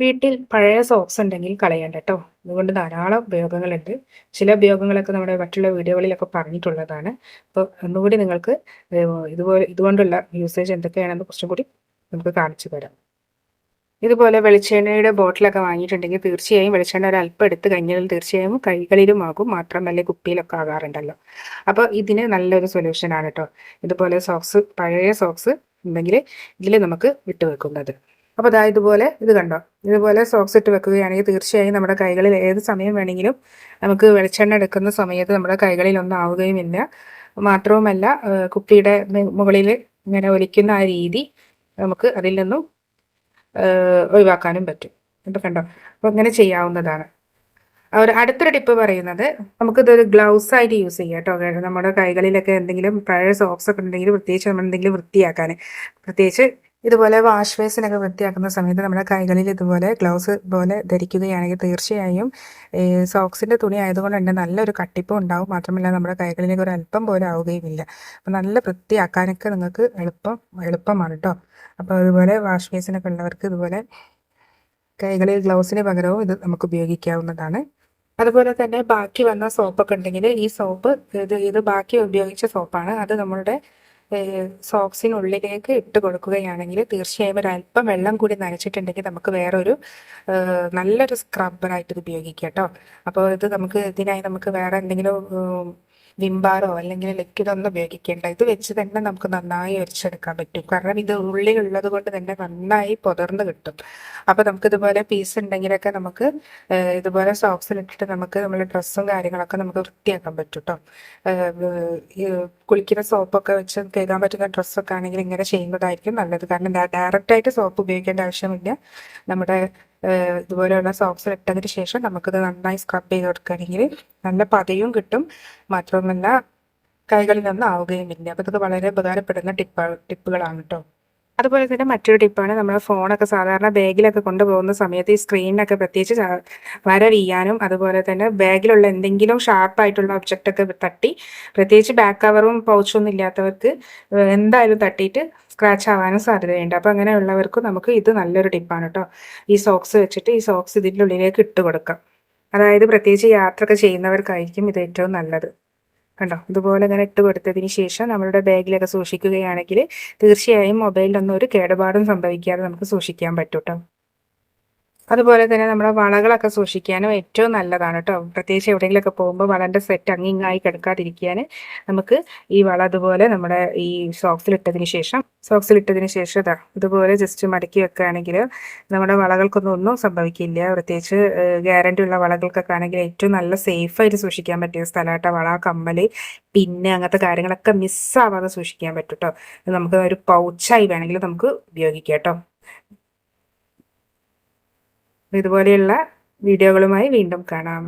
വീട്ടിൽ പഴയ സോക്സ് ഉണ്ടെങ്കിൽ കളയണ്ട കേട്ടോ അതുകൊണ്ട് ധാരാളം ഉപയോഗങ്ങളുണ്ട്. ചില ഉപയോഗങ്ങളൊക്കെ നമ്മുടെ മറ്റുള്ള വീഡിയോകളിലൊക്കെ പറഞ്ഞിട്ടുള്ളതാണ്. അപ്പോൾ ഒന്നുകൂടി നിങ്ങൾക്ക് ഇതുപോലെ ഇതുകൊണ്ടുള്ള യൂസേജ് എന്തൊക്കെയാണെന്ന് കുറച്ചും കൂടി നമുക്ക് കാണിച്ചു തരാം. ഇതുപോലെ വെളിച്ചെണ്ണയുടെ ബോട്ടിലൊക്കെ വാങ്ങിയിട്ടുണ്ടെങ്കിൽ തീർച്ചയായും വെളിച്ചെണ്ണ ഒരു അല്പം എടുത്ത് കഴിഞ്ഞാൽ തീർച്ചയായും കൈകളിലും ആകും. മാത്രമല്ല കുപ്പിയിലൊക്കെ ആകാറുണ്ടല്ലോ. അപ്പോൾ ഇതിന് നല്ലൊരു സൊല്യൂഷനാണ് കേട്ടോ ഇതുപോലെ സോക്സ് പഴയ സോക്സ് ഉണ്ടെങ്കിൽ ഇതിൽ നമുക്ക് വിട്ടുവെക്കുന്നത്. അപ്പോൾ അതാ ഇതുപോലെ ഇത് കണ്ടോ? ഇതുപോലെ സോക്സ് ഇട്ട് വെക്കുകയാണെങ്കിൽ തീർച്ചയായും നമ്മുടെ കൈകളിൽ ഏത് സമയം വേണമെങ്കിലും നമുക്ക് വെളിച്ചെണ്ണ എടുക്കുന്ന സമയത്ത് നമ്മുടെ കൈകളിൽ ഒന്നും ആവുകയുമില്ല മാത്രവുമല്ല കുപ്പിയുടെ മുകളിൽ ഇങ്ങനെ ഒലിക്കുന്ന ആ രീതി നമുക്ക് അതിൽ നിന്നും ഒഴിവാക്കാനും പറ്റും. ഇപ്പം കണ്ടോ? അപ്പോൾ അങ്ങനെ ചെയ്യാവുന്നതാണ്. ഒരു അടുത്തൊരു ടിപ്പ് പറയുന്നത് നമുക്കിതൊരു ഗ്ലൗസ് ആയിട്ട് യൂസ് ചെയ്യാം കേട്ടോ. നമ്മുടെ കൈകളിലൊക്കെ എന്തെങ്കിലും പഴയ സോക്സ് ഒക്കെ ഉണ്ടെങ്കിൽ പ്രത്യേകിച്ച് നമ്മൾ എന്തെങ്കിലും വൃത്തിയാക്കാൻ. പ്രത്യേകിച്ച് ഇതുപോലെ വാഷ് ബേസിനൊക്കെ വൃത്തിയാക്കുന്ന സമയത്ത് നമ്മുടെ കൈകളിൽ ഇതുപോലെ ഗ്ലൗസ് പോലെ ധരിക്കുകയാണെങ്കിൽ തീർച്ചയായും സോക്സിന്റെ തുണി ആയതുകൊണ്ട് തന്നെ നല്ലൊരു കട്ടിപ്പും ഉണ്ടാവും. മാത്രമല്ല നമ്മുടെ കൈകളിലേക്ക് ഒരു അല്പം പോലെ ആവുകയുമില്ല. അപ്പം നല്ല വൃത്തിയാക്കാനൊക്കെ നിങ്ങൾക്ക് എളുപ്പം എളുപ്പമാണ് കേട്ടോ അപ്പോൾ അതുപോലെ വാഷ് ബേസിനൊക്കെ ഉള്ളവർക്ക് ഇതുപോലെ കൈകളിൽ ഗ്ലൗസിന് പകരവും ഇത് നമുക്ക് ഉപയോഗിക്കാവുന്നതാണ്. അതുപോലെ തന്നെ ബാക്കി വന്ന സോപ്പൊക്കെ ഉണ്ടെങ്കിൽ ഈ സോപ്പ് ഇത് ഇത് ബാക്കി ഉപയോഗിച്ച സോപ്പാണ് അത് നമ്മളുടെ സോക്സിനുള്ളിലേക്ക് ഇട്ട് കൊടുക്കുകയാണെങ്കിൽ തീർച്ചയായും ഒരു അല്പം വെള്ളം കൂടി നനച്ചിട്ടുണ്ടെങ്കിൽ നമുക്ക് വേറൊരു നല്ലൊരു സ്ക്രബ്ബറായിട്ട് ഇത് ഉപയോഗിക്കാം കേട്ടോ. അപ്പോൾ ഇത് നമുക്ക് ഇതിനായി നമുക്ക് വേറെ എന്തെങ്കിലും വിംബാറോ അല്ലെങ്കിൽ ലിക്വിഡോ ഒന്നും ഉപയോഗിക്കേണ്ട. ഇത് വെച്ച് തന്നെ നമുക്ക് നന്നായി ഒരിച്ചെടുക്കാൻ പറ്റും. കാരണം ഇത് ഉള്ളിലുള്ളത് കൊണ്ട് തന്നെ നന്നായി പുതർന്ന് കിട്ടും. അപ്പോൾ നമുക്ക് ഇതുപോലെ പീസ് ഉണ്ടെങ്കിലൊക്കെ നമുക്ക് ഇതുപോലെ സോക്സിലിട്ടിട്ട് നമുക്ക് നമ്മുടെ ഡ്രസ്സും കാര്യങ്ങളൊക്കെ നമുക്ക് വൃത്തിയാക്കാൻ പറ്റും കേട്ടോ കുളിക്കുന്ന സോപ്പൊക്കെ വെച്ച് കഴുകാൻ പറ്റുന്ന ഡ്രസ്സൊക്കെ ആണെങ്കിൽ ഇങ്ങനെ ചെയ്യുന്നതായിരിക്കും നല്ലത്. കാരണം ഡയറക്റ്റ് ആയിട്ട് സോപ്പ് ഉപയോഗിക്കേണ്ട ആവശ്യമില്ല. നമ്മുടെ ഇതുപോലെയുള്ള സോക്സ് ഇട്ടതിന് ശേഷം നമുക്കിത് നന്നായി സ്ക്രബ് ചെയ്ത് കൊടുക്കുകയാണെങ്കിൽ നല്ല പതയും കിട്ടും. മാത്രവുമല്ല കൈകളിൽ നിന്ന് ആവുകയുമില്ല. അപ്പോൾ ഇതൊക്കെ വളരെ ഉപകാരപ്പെടുന്ന ടിപ്പ് ടിപ്പുകളാണ് കേട്ടോ അതുപോലെ തന്നെ മറ്റൊരു ടിപ്പാണ് നമ്മൾ ഫോണൊക്കെ സാധാരണ ബാഗിലൊക്കെ കൊണ്ടുപോകുന്ന സമയത്ത് ഈ സ്ക്രീനിനൊക്കെ പ്രത്യേകിച്ച് വര വീയാനും അതുപോലെ തന്നെ ബാഗിലുള്ള എന്തെങ്കിലും ഷാർപ്പായിട്ടുള്ള ഒബ്ജക്റ്റ് ഒക്കെ തട്ടി പ്രത്യേകിച്ച് ബാക്ക് കവറും പൗച്ചൊന്നും ഇല്ലാത്തവർക്ക് എന്തായാലും തട്ടിയിട്ട് സ്ക്രാച്ച് ആവാനും സാധ്യതയുണ്ട്. അപ്പോൾ അങ്ങനെയുള്ളവർക്കും നമുക്ക് ഇത് നല്ലൊരു ടിപ്പാണ് കേട്ടോ ഈ സോക്സ് വെച്ചിട്ട് ഈ സോക്സ് ഇതിന്റെ ഉള്ളിലേക്ക് ഇട്ട് കൊടുക്കാം. അതായത് പ്രത്യേകിച്ച് യാത്രയൊക്കെ ചെയ്യുന്നവർക്കായിരിക്കും ഇത് ഏറ്റവും നല്ലത്. കണ്ടോ? ഇതുപോലെ ഇങ്ങനെ ഇട്ട് കൊടുത്തതിന് ശേഷം നമ്മളുടെ ബാഗിലൊക്കെ സൂക്ഷിക്കുകയാണെങ്കിൽ തീർച്ചയായും മൊബൈലിലൊന്നും ഒരു കേടുപാടും സംഭവിക്കാതെ നമുക്ക് സൂക്ഷിക്കാൻ പറ്റും അതുപോലെ തന്നെ നമ്മുടെ വളകളൊക്കെ സൂക്ഷിക്കാനും ഏറ്റവും നല്ലതാണ് കേട്ടോ. പ്രത്യേകിച്ച് എവിടെയെങ്കിലുമൊക്കെ പോകുമ്പോൾ വളന്റെ സെറ്റ് അങ്ങിങ്ങായി കിടക്കാതിരിക്കാൻ നമുക്ക് ഈ വള അതുപോലെ നമ്മുടെ ഈ സോക്സിൽ ഇട്ടതിന് ശേഷം സോക്സിൽ ഇട്ടതിന് ശേഷം ഇതാ ഇതുപോലെ ജസ്റ്റ് മടക്കി വെക്കുകയാണെങ്കിൽ നമ്മുടെ വളകൾക്കൊന്നും ഒന്നും സംഭവിക്കില്ല. പ്രത്യേകിച്ച് ഗ്യാരണ്ടി ഉള്ള വളകൾക്കൊക്കെ ആണെങ്കിൽ ഏറ്റവും നല്ല സേഫായിട്ട് സൂക്ഷിക്കാൻ പറ്റിയ സ്ഥലമായിട്ട് വള കമ്മൽ പിന്നെ അങ്ങനത്തെ കാര്യങ്ങളൊക്കെ മിസ്സാവാതെ സൂക്ഷിക്കാൻ പറ്റും കേട്ടോ നമുക്ക് ഒരു പൗച്ചായി വേണമെങ്കിൽ നമുക്ക് ഉപയോഗിക്കാം കേട്ടോ ഇതുപോലെയുള്ള വീഡിയോകളുമായി വീണ്ടും കാണാം.